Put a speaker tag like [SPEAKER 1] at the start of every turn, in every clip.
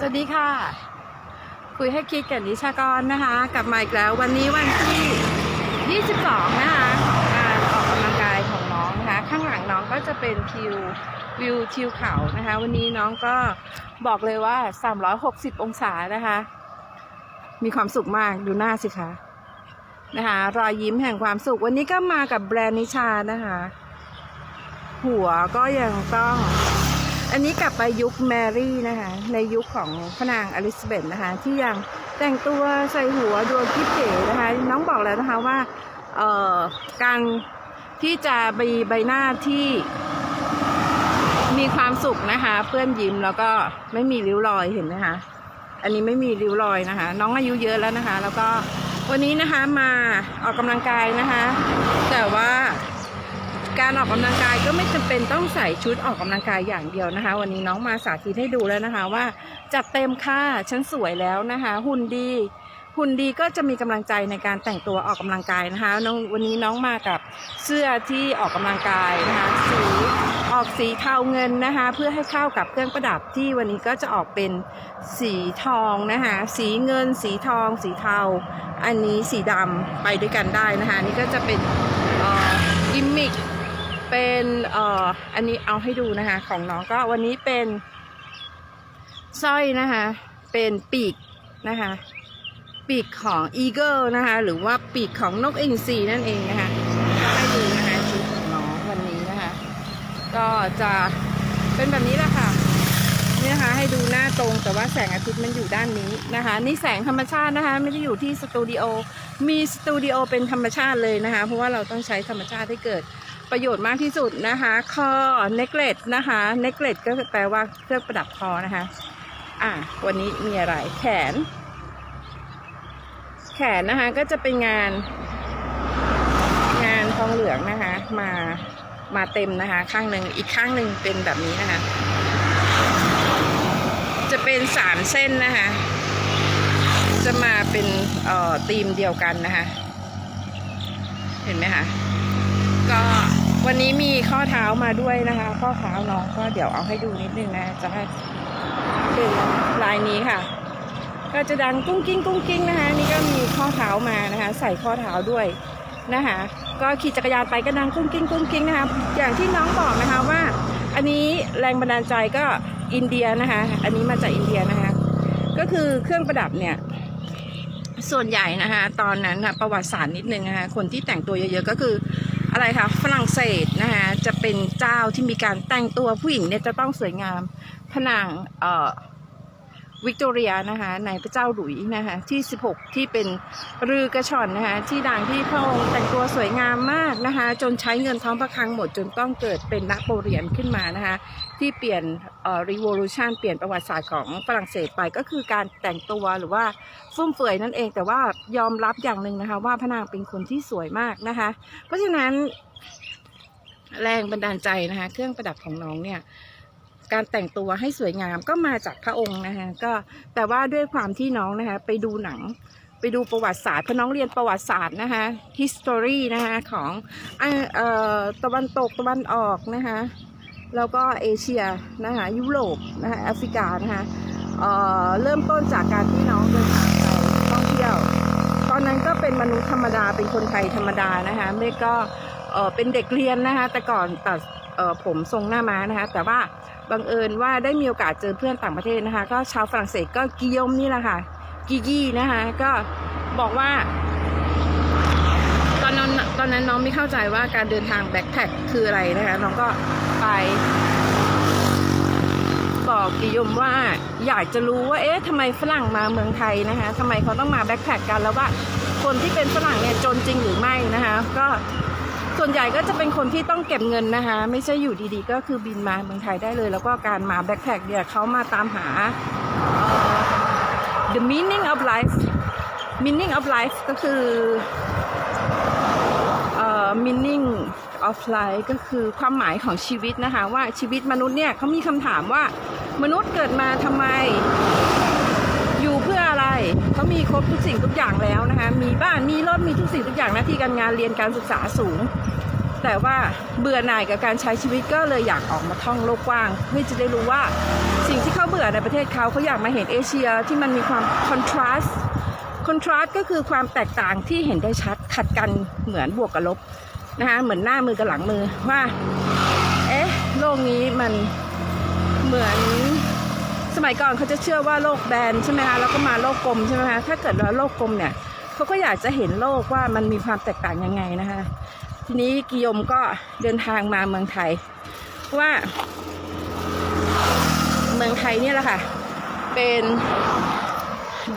[SPEAKER 1] สวัสดีค่ะ คุยให้คิดกับนิชากรนะคะ กลับมาอีกแล้ววันนี้วันที่ 22 นะคะ การออกกำลังกายของน้องนะคะ ข้างหลังน้องก็จะเป็นทิววิวทิวเขานะคะ วันนี้น้องก็บอกเลยว่า 360 องศานะคะ มีความสุขมากดูหน้าสิคะนะคะ รอยยิ้มแห่งความสุข วันนี้ก็มากับแบรนด์นิชานะคะ หัวก็ยังต้อง อันนี้กลับไปยุคแมรี่นะคะ ในยุคของพระนางอลิซาเบธนะคะ ที่ยังแต่งตัวใส่หัวดวงกิ๊บเก๋นะคะ น้องบอกแล้วนะคะว่าเอ่อการที่จะมีใบหน้าที่มีความสุขนะคะ เพื่อนยิ้มแล้วก็ไม่มีริ้วรอยเห็นไหมคะอันนี้ไม่มีริ้วรอยนะคะ น้องอายุเยอะแล้วนะคะ แล้วก็วันนี้นะคะมาออกกำลังกายนะคะ แต่ว่า การออกกำลังกายก็ไม่จำเป็นต้องใส่ชุดออกกำลังกายอย่างเดียวนะคะ วันนี้น้องมาสาธิตให้ดูแล้วนะคะว่าจัดเต็มค่ะฉันสวยแล้วนะคะ หุ่นดีหุ่นดีก็จะมีกำลังใจในการแต่งตัวออกกำลังกายนะคะน้องวันนี้น้องมากับเสื้อที่ออกกำลังกายนะคะสีออกสีเทาเงินนะคะ เพื่อให้เข้ากับเครื่องประดับที่วันนี้ก็จะออกเป็นสีทองนะคะสีเงิน สีทอง สีเทา อันนี้สีดำไปด้วยกันได้นะคะนี่ก็จะเป็นอ่อกิมมิค เป็นเอ่ออันนี้เอาให้ดูนะคะ ของน้องก็วันนี้เป็นสร้อยนะคะ เป็นปีกนะคะ ปีกของอีเกิลนะคะ หรือว่าปีกของนกเอ็นซีนั่นเองนะคะก็ให้ดูนะคะชุดของน้องวันนี้นะคะ ก็จะเป็นแบบนี้แหละค่ะนี่นะคะให้ดูหน้าตรงแต่ว่าแสงอาทิตย์มันอยู่ด้านนี้นะคะ นี่แสงธรรมชาตินะคะ ไม่ได้อยู่ที่สตูดิโอมีสตูดิโอเป็นธรรมชาติเลยนะคะ เพราะว่าเราต้องใช้ธรรมชาติให้เกิด ประโยชน์มากที่สุดนะคะ คอเนกเลตนะคะเนกเลตก็แปลว่าเครื่องประดับคอนะคะ อะวันนี้มีอะไรแขน แขนนะคะก็จะเป็นงาน งานทองเหลืองนะคะ มามาเต็มนะคะ ข้างหนึ่งอีกข้างหนึ่งเป็นแบบนี้นะคะ จะเป็นสามเส้นนะคะ จะมาเป็นเอ่อธีมเดียวกันนะคะ เห็นไหมคะก็ วันนี้มีข้อเท้ามาด้วยนะคะ ข้อเท้าน้องก็เดี๋ยวเอาให้ดูนิดนึงนะจะให้เป็นลายนี้ค่ะ ก็จะดังกุ้งกิ้งกุ้งกิ้งนะคะ นี่ก็มีข้อเท้ามานะคะ ใส่ข้อเท้าด้วยนะคะ ก็ขี่จักรยานไปก็ดังกุ้งกิ้งกุ้งกิ้งนะคะ อย่างที่น้องบอกนะคะว่า อันนี้แรงบันดาลใจก็อินเดียนะคะ อันนี้มาจากอินเดียนะคะ ก็คือเครื่องประดับเนี่ยส่วนใหญ่นะคะ ตอนนั้นนะประวัติศาสตร์นิดนึงนะคะคนที่แต่งตัวเยอะๆก็คือ อะไรคะฝรั่งเศสนะคะจะเป็นเจ้าที่มีการแต่งตัวผู้หญิงเนี่ยจะต้องสวยงามผนังเอ่อ วิกตอเรียนะคะในพระเจ้าหลุยส์นะคะที่ 16 ที่เป็นรือกระชอนนะคะที่ดังที่พระองค์แต่งตัวสวยงามมากนะคะจนใช้เงินท้องพระคลังหมดจนต้องเกิดเป็นนักโปเลียนขึ้นมานะคะที่เปลี่ยนเอ่อ revolution เปลี่ยนประวัติศาสตร์ของฝรั่งเศสไปก็คือการแต่งตัวหรือว่าฟุ่มเฟือยนั่นเองแต่ว่ายอมรับอย่างหนึ่งนะคะว่าพระนางเป็นคนที่สวยมากนะคะเพราะฉะนั้นแรงบันดาลใจนะคะเครื่องประดับของน้องเนี่ย การแต่งตัวให้สวยงามก็มาจากพระองค์นะคะก็แต่ว่าด้วยความที่น้องนะคะไปดูหนังไปดูประวัติศาสตร์เพราะน้องเรียนประวัติศาสตร์นะคะ history นะคะของออตะวันตกตะวันออกนะคะแล้วก็เอเชียนะคะยุโรปนะคะแอฟริกานะคะเอ่อเริ่มต้นจากการที่น้องเดินทางไปท่องเที่ยว ตอนนั้นก็เป็นมนุษย์ธรรมดาเป็นคนไทยธรรมดานะคะไม่ก็เเป็นเด็กเรียนนะคะแต่ก่อนตัด ผมทรงหน้าม้านะคะ แต่ว่าบังเอิญว่าได้มีโอกาสเจอเพื่อนต่างประเทศนะคะ ก็ชาวฝรั่งเศสก็กิยมนี่แหละค่ะ กิกี้นะคะ ก็บอกว่า ตอนนั้นตอนนั้นน้องไม่เข้าใจว่าการเดินทางแบ็คแพคคืออะไรนะคะ น้องก็ไป บอกกิยมว่าอยากจะรู้ว่าเอ๊ะทำไมฝรั่งมาเมืองไทยนะคะทำไมเขาต้องมาแบ็คแพคกันแล้วว่าคนที่เป็นฝรั่งเนี่ยจนจริงหรือไม่นะคะ ก็ ส่วนใหญ่ก็จะเป็นคนที่ต้องเก็บเงินนะคะ ไม่ใช่อยู่ดีๆ ก็คือบินมาเมืองไทยได้เลย แล้วก็การมาแบ็คแพคเนี่ยเขามาตามหา the meaning of life meaning of life ก็คือเอ่อ meaning of life ก็คือความหมายของชีวิตนะคะ ว่าชีวิตมนุษย์เนี่ยเขามีคำถามว่ามนุษย์เกิดมาทำไม อยู่เพื่ออะไรเขามีครบทุกสิ่งทุกอย่างแล้วนะคะ มีบ้านมีรถมีทุกสิ่งทุกอย่างหน้าที่การงานเรียนการศึกษาสูง แต่ว่าเบื่อหน่ายกับการใช้ชีวิตก็เลยอยากออกมาท่องโลกกว้างเพื่อจะได้รู้ว่าสิ่งที่เขาเบื่อในประเทศเขาเขาอยากมาเห็นเอเชียที่มันมีความคอนทราสต์คอนทราสต์ก็คือความแตกต่างที่เห็นได้ชัดขัดกันเหมือนบวกกับลบนะคะเหมือนหน้ามือกับหลังมือว่าเอ๊ะโลกนี้มันเหมือนสมัยก่อนเขาจะเชื่อว่าโลกแบนใช่ไหมคะแล้วก็มาโลกกลมใช่ไหมคะถ้าเกิดว่าโลกกลมเนี่ยเขาก็อยากจะเห็นโลกว่ามันมีความแตกต่างยังไงนะคะ ทีนี้กิยมก็เดินทางมาเมืองไทย ว่า เมืองไทยเนี่ยแหละค่ะ เป็น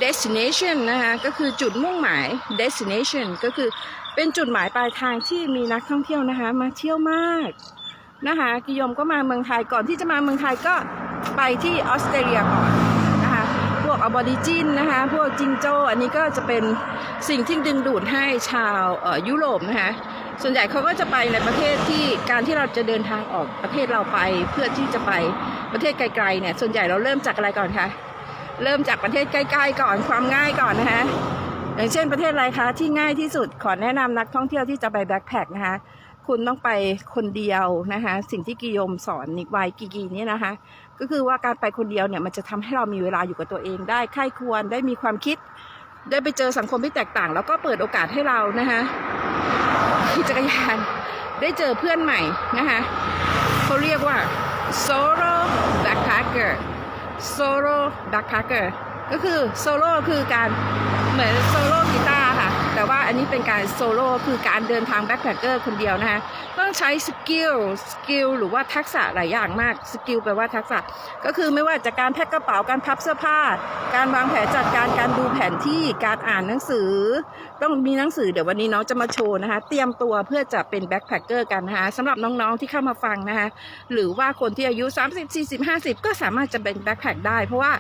[SPEAKER 1] destination นะคะก็คือจุดมุ่งหมาย destination ก็คือเป็นจุดหมายปลายทางที่มีนักท่องเที่ยวนะคะ มาเที่ยวมากนะคะกิยมก็มาเมืองไทยก่อนที่จะมาเมืองไทยก็ไปที่ออสเตรเลียก่อนนะคะพวกอบอดิจินนะคะพวกจิงโจ้อันนี้ก็จะเป็นสิ่งที่ดึงดูดให้ชาวยุโรปนะคะ ส่วนใหญ่เขาก็จะไปในประเทศที่การที่เราจะเดินทางออกประเทศเราไป เพื่อที่จะไปประเทศไกลๆเนี่ยส่วนใหญ่เราเริ่มจากอะไรก่อนคะเริ่มจากประเทศใกล้ๆก่อนความง่ายก่อนนะคะอย่างเช่นประเทศอะไรคะที่ง่ายที่สุดขอแนะนำนักท่องเที่ยวที่จะไปแบ็คแพคนะคะคุณต้องไปคนเดียวนะคะสิ่งที่กิโยมสอนนิกไวกีกีนี่นะคะ ก็คือว่าการไปคนเดียวเนี่ยมันจะทำให้เรามีเวลาอยู่กับตัวเองได้ใคร่ควรได้มีความคิด ได้ไปเจอสังคมที่แตกต่าง แล้วก็เปิดโอกาสให้เรานะคะ ขี่จักรยานได้เจอเพื่อนใหม่นะคะเขาเรียกว่า solo backpacker solo backpacker ก็คือ solo คือการเหมือนโซโลกีตาร์ แต่ว่าอันนี้เป็นการโซโล่คือการเดินทางแบ็คแพคเกอร์คนเดียวนะคะต้องใช้สกิลสกิลหรือว่าทักษะหลายอย่างมากสกิลแปลว่าทักษะ ก็คือไม่ว่าจะการแพ็คกระเป๋าการพับเสื้อผ้า การวางแผนจัดการการดูแผนที่การอ่านหนังสือ ต้องมีหนังสือเดี๋ยววันนี้น้องจะมาโชว์นะคะ เตรียมตัวเพื่อจะเป็นแบ็คแพคเกอร์กันนะคะสำหรับน้องๆที่เข้ามาฟังนะคะหรือว่าคนที่อายุ 30 40 50 ก็สามารถจะเป็นแบ็คแพคได้ เพราะว่า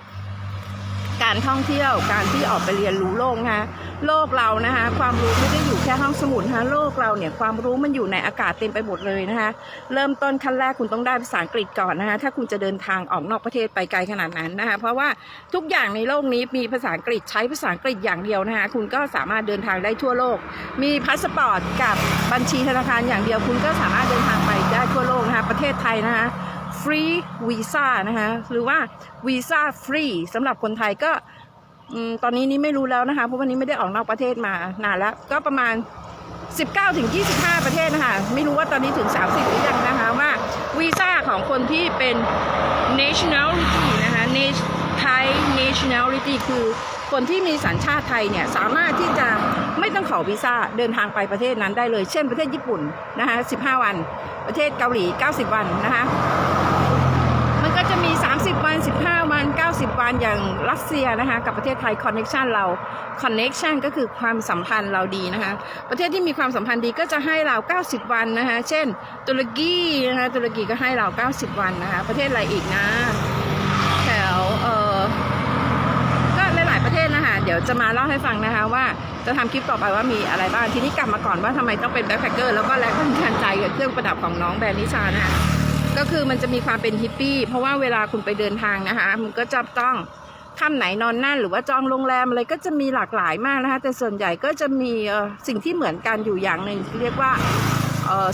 [SPEAKER 1] การท่องเที่ยวการที่ออกไปเรียนรู้โลกนะคะโลกเรานะคะความรู้ไม่ได้อยู่แค่ห้องสมุดนะคะโลกเราเนี่ยความรู้มันอยู่ในอากาศเต็มไปหมดเลยนะคะเริ่มต้นขั้นแรกคุณต้องได้ภาษาอังกฤษก่อนนะคะถ้าคุณจะเดินทางออกนอกประเทศไปไกลขนาดนั้นนะคะเพราะว่าทุกอย่างในโลกนี้มีภาษาอังกฤษใช้ภาษาอังกฤษอย่างเดียวนะคะคุณก็สามารถเดินทางได้ทั่วโลก มีพาสปอร์ตกับบัญชีธนาคารอย่างเดียว คุณก็สามารถเดินทางไปได้ทั่วโลกนะคะประเทศไทยนะคะ ฟรีวีซ่านะคะหรือว่าวีซ่าฟรีสำหรับคนไทยก็ตอนนี้นี่ไม่รู้แล้วนะคะเพราะวันนี้ไม่ได้ออกนอกประเทศมานานแล้วก็ประมาณ 19ถึง25 ประเทศนะคะไม่รู้ว่าตอนนี้ถึง 30 หรือยังนะคะว่าวีซ่าของคนที่เป็น nationality นะคะ nat- Thai nationality คือคนที่มีสัญชาติไทยเนี่ยสามารถที่จะไม่ต้องขอวีซ่าเดินทางไปประเทศนั้นได้เลย เช่นประเทศญี่ปุ่นนะคะ15 วัน ประเทศเกาหลี 90 วันนะคะ มันก็จะมี 30 วัน 15 วัน 90 วันอย่างรัสเซียนะคะ กับประเทศไทยคอนเน็ชันเราคอนเน็ชันก็คือความสัมพันธ์เราดีนะคะ ประเทศที่มีความสัมพันธ์ดีก็จะให้เรา 90 วันนะคะ เช่น ตุรกีนะคะตุรกีก็ให้เรา 90 วันนะคะ ประเทศอะไรอีกนะ แถวเออก็หลายๆประเทศนะคะ เดี๋ยวจะมาเล่าให้ฟังนะคะว่าจะทำคลิปต่อไปว่ามีอะไรบ้าง ทีนี้กลับมาก่อนว่าทำไมต้องเป็นแบ็คแพคเกอร์แล้วก็แรงบันดาลใจกับเครื่องประดับของน้องแบรนด์นิชานะคะ ก็คือมันจะมีความเป็นฮิปปี้ เพราะว่าเวลาคุณไปเดินทางนะคะ มันก็จะต้องค่ำไหนนอนนั่นหรือว่าจองโรงแรมอะไรก็จะมีหลากหลายมากนะคะ แต่ส่วนใหญ่ก็จะมีสิ่งที่เหมือนกันอยู่อย่างหนึ่งเรียกว่า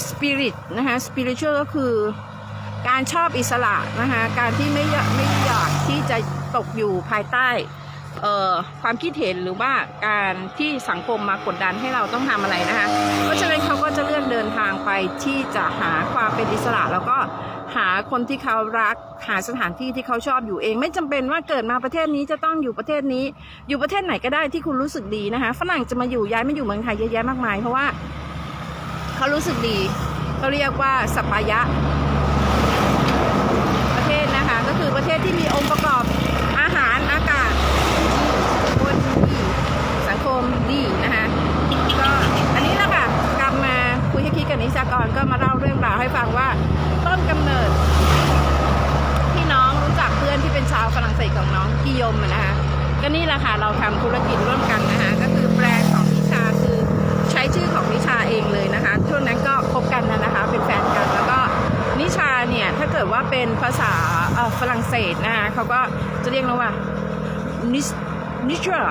[SPEAKER 1] สปิริตนะคะสปิริตชัลก็คือการชอบอิสระนะคะการที่ไม่อยากไม่อยากที่จะตกอยู่ภายใต้ ความคิดเห็นหรือว่าการที่สังคมมากดดันให้เราต้องทำอะไรนะคะ เพราะฉะนั้นเขาก็จะเลือกเดินทางไปที่จะหาความเป็นอิสระ แล้วก็หาคนที่เขารักหาสถานที่ที่เขาชอบอยู่เอง ไม่จำเป็นว่าเกิดมาประเทศนี้จะต้องอยู่ประเทศนี้ อยู่ประเทศไหนก็ได้ที่คุณรู้สึกดีนะคะฝรั่งจะมาอยู่ย้ายมาอยู่เมืองไทยเยอะแยะมากมายเพราะว่าเขารู้สึกดีเขาเรียกว่าสัปายะ ประเทศนะคะก็คือประเทศที่มีองค์ประกอบอาหารอากาศคนดีสังคมดีนะคะก็อันนี้แหละค่ะกลับมาคุยให้คิดกับ นิสากรก็มาเล่าเรื่องราวให้ฟังว่าต้นกำเนิดที่น้องรู้จักเพื่อนที่เป็นชาวฝรั่งเศสของน้องกิยมนะคะก็นี่แหละค่ะเราทำธุรกิจร่วมกันนะคะก็คือแบรนด์ของนิชาคือใช้ชื่อของนิชาเองเลยนะคะช่วงนั้นก็คบกันนะนะคะเป็นแฟนกันแล้วก็นิชาเนี่ยถ้าเกิดว่าเป็นภาษาฝรั่งเศสนะคะเขาก็จะเรียกเราว่านิชนิชา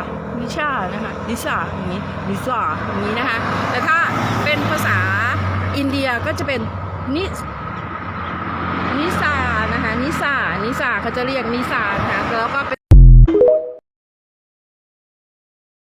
[SPEAKER 1] นิชานะคะนิชาอย่างนี้นิชาอย่างนี้นะคะแต่ถ้าเป็นภาษา อินเดียก็จะเป็นนินิสานะคะนิสานิสาเขาจะเรียกนิสานะคะแล้วก็เป็น